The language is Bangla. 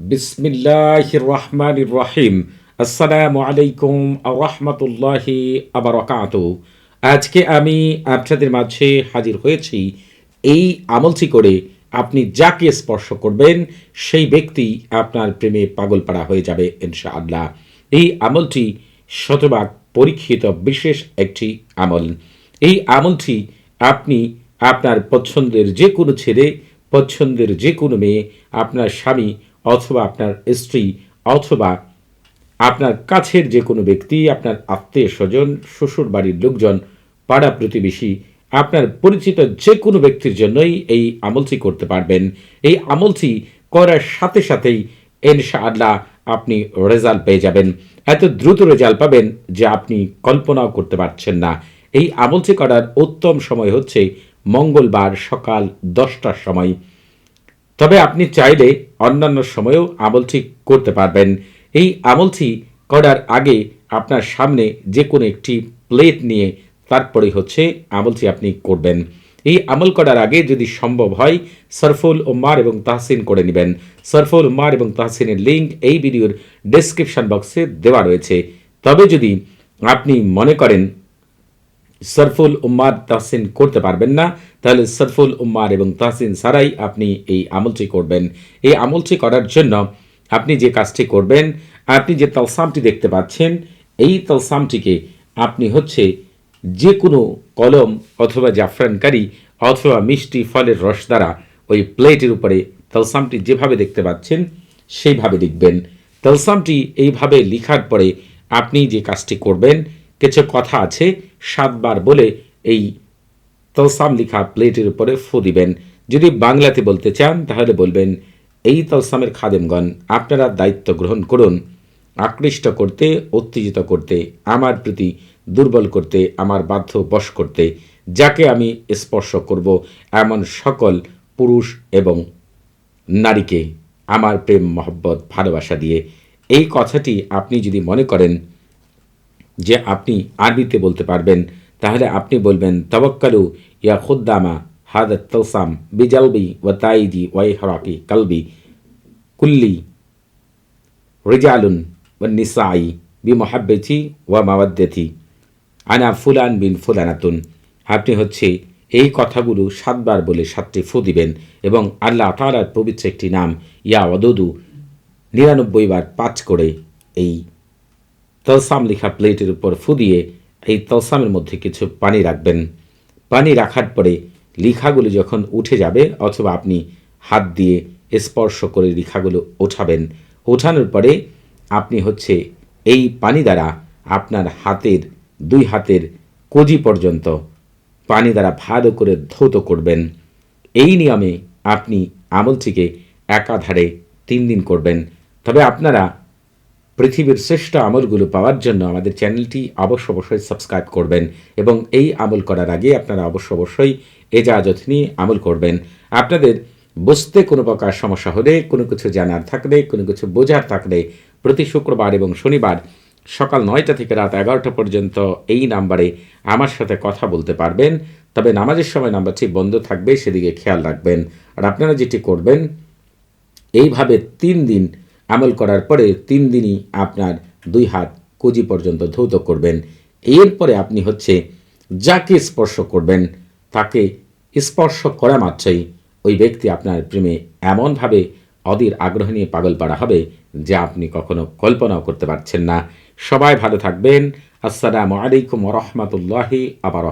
বিসমিল্লাহ রহমান রহিম আসসালামু আলাইকুম রহমতুল্লাহি আবরকাত আজকে আমি আপনাদের মাঝে হাজির হয়েছি এই আমলটি করে আপনি যাকে স্পর্শ করবেন, সেই ব্যক্তি আপনার প্রেমে পাগল পাড়া হয়ে যাবে ইনশা আল্লাহ এই আমলটি শতভাগ পরীক্ষিত বিশেষ একটি আমল। এই আমলটি আপনি আপনার পছন্দের যে কোনো ছেলে, পছন্দের যে কোনো মেয়ে, আপনার স্বামী অথবা আপনার স্ত্রী অথবা আপনার কাছের যে কোনো ব্যক্তি, আপনার আত্মীয় স্বজন শ্বশুর বাড়ির লোকজন, পাড়া প্রতিবেশী, আপনার পরিচিত যে কোনো ব্যক্তির জন্যই এই আমলটি করতে পারবেন। এই আমলটি করার সাথে সাথেই ইনশাআল্লাহ আপনি রেজাল্ট পেয়ে যাবেন। এত দ্রুত রেজাল্ট পাবেন যে আপনি কল্পনাও করতে পারছেন না। এই আমলটি করার উত্তম সময় হচ্ছে মঙ্গলবার সকাল দশটার সময়। তবে আপনি চাইলে অন্যান্য সময়েও আমলটি করতে পারবেন। এই আমলটি করার আগে আপনার সামনে যে কোনো একটি প্লেট নিয়ে তারপরে হচ্ছে আমলটি আপনি করবেন। এই আমল করার আগে যদি সম্ভব হয়, সরফুল উম্মার এবং তাহসিন করে নেবেন। সরফুল উম্মার এবং তাহসিনের লিঙ্ক এই ভিডিওর ডেসক্রিপশন বক্সে দেওয়া রয়েছে। তবে যদি আপনি মনে করেন সরফুল উম্মার তাহসিন করতে পারবেন না, তাহলে সরফুল উম্মার এবং তাহসিন ছাড়াই আপনি এই আমলটি করবেন। এই আমলটি করার জন্য আপনি যে কাজটি করবেন, আপনি যে তলসামটি দেখতে পাচ্ছেন, এই তলসামটিকে আপনি হচ্ছে যে কোনো কলম অথবা জাফরানকারী অথবা মিষ্টি ফলের রস দ্বারা ওই প্লেটের উপরে তলসামটি যেভাবে দেখতে পাচ্ছেন, সেইভাবে লিখবেন। তলসামটি এইভাবে লিখার পরে আপনি যে কাজটি করবেন কিছু কথা আছে, সাতবার বলে এই তলসাম লিখা প্লেটের উপরে ফু দিবেন। যদি বাংলাতে বলতে চান, তাহলে বলবেন, এই তলসামের খাদেমগণ, আপনারা দায়িত্ব গ্রহণ করুন। আকৃষ্ট করতে, উত্তেজিত করতে, আমার প্রতি দুর্বল করতে, আমার বাধ্য বশ করতে, যাকে আমি স্পর্শ করব এমন সকল পুরুষ এবং নারীকে আমার প্রেম, মহব্বত, ভালোবাসা দিয়ে। এই কথাটি আপনি যদি মনে করেন যে আপনি আরবিতে বলতে পারবেন, তাহলে আপনি বলবেন তবক্কালু ইয়া খুদ্দামা হাদ তৌসাম বিজালবি ও তাইদি ওয়াই হরাকি কালবি কুল্লি রিজালুন ও নিসাই বি মহাব্বেথি ওয়া মাওয়াদ্দেথি আনা ফুলান বিন ফুলানাতুন। আপনি হচ্ছে এই কথাগুলো সাতবার বলে সাতটি ফু দিবেন এবং আল্লাহ তালার পবিত্র একটি নাম ইয়া ওদদু নিরানব্বই বার পাঁচ করে এই তলসাম লিখা প্লেটের উপর ফু দিয়ে এই তলসামের মধ্যে কিছু পানি রাখবেন। পানি রাখার পরে লিখাগুলো যখন উঠে যাবে অথবা আপনি হাত দিয়ে স্পর্শ করে লিখাগুলো ওঠাবেন। ওঠানোর পরে আপনি হচ্ছে এই পানি দ্বারা আপনার হাতের, দুই হাতের কজি পর্যন্ত পানি দ্বারা ভালো করে ধৌত করবেন। এই নিয়মে আপনি আমলটিকে একাধারে তিন দিন করবেন। তবে আপনারা পৃথিবীর শ্রেষ্ঠ আমলগুলো পাওয়ার জন্য আমাদের চ্যানেলটি অবশ্য অবশ্যই সাবস্ক্রাইব করবেন এবং এই আমল করার আগে আপনারা অবশ্য অবশ্যই এজাজত নিয়ে আমল করবেন। আপনাদের বুঝতে কোনো প্রকার সমস্যা হলে, কোনো কিছু জানার থাকলে, কোনো কিছু বোঝার থাকলে প্রতি শুক্রবার এবং শনিবার সকাল নয়টা থেকে রাত এগারোটা পর্যন্ত এই নাম্বারে আমার সাথে কথা বলতে পারবেন। তবে নামাজের সময় নাম্বারটি বন্ধ থাকবে, সেদিকে খেয়াল রাখবেন। আর আপনারা যেটি করবেন, এইভাবে তিন দিন আমল করার পরে তিন দিনই আপনার দুই হাত কুজি পর্যন্ত ধৌত করবেন। এরপরে আপনি হচ্ছে যাকে স্পর্শ করবেন, তাকে স্পর্শ করা মাত্রই ওই ব্যক্তি আপনার প্রেমে এমনভাবে অধীর আগ্রহ নিয়ে পাগল পাড়া হবে যা আপনি কখনো কল্পনাও করতে পারছেন না। সবাই ভালো থাকবেন। আসসালামু আলাইকুম রহমতুল্লাহি আবার